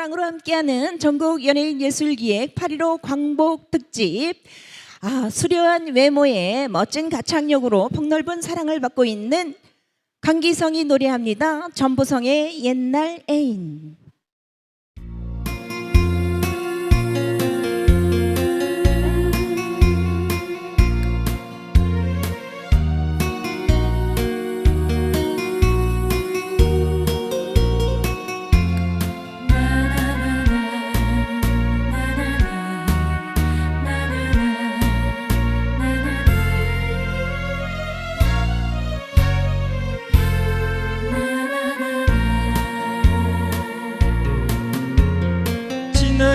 함께하는 전국 연예인 예술기획 8.15 광복 특집. 아, 수려한 외모에 멋진 가창력으로 폭넓은 사랑을 받고 있는 강기성이 노래합니다. 전보성의 옛날 애인.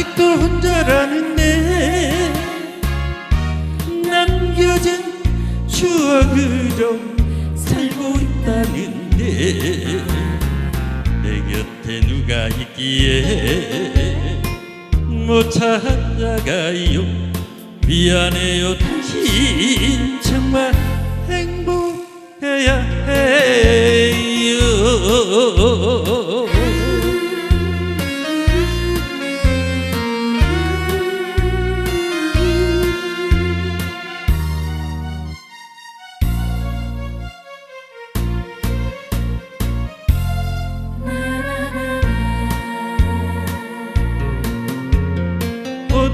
아직도 혼자라는데 남겨진 추억으로 살고 있다는데 내 곁에 누가 있기에 못 찾아가요. 미안해요 당신. 정말 행복해야 해요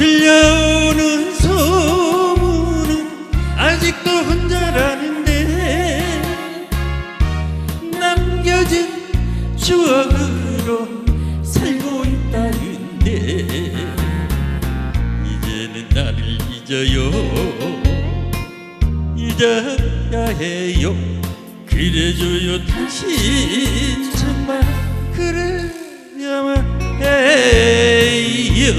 들려오는 소문은 아직도 혼자라는데 남겨진 추억으로 살고 있다는데 이제는 나를 잊어요. 잊어야 해요. 그래줘요. 당신 정말 그래야만 해요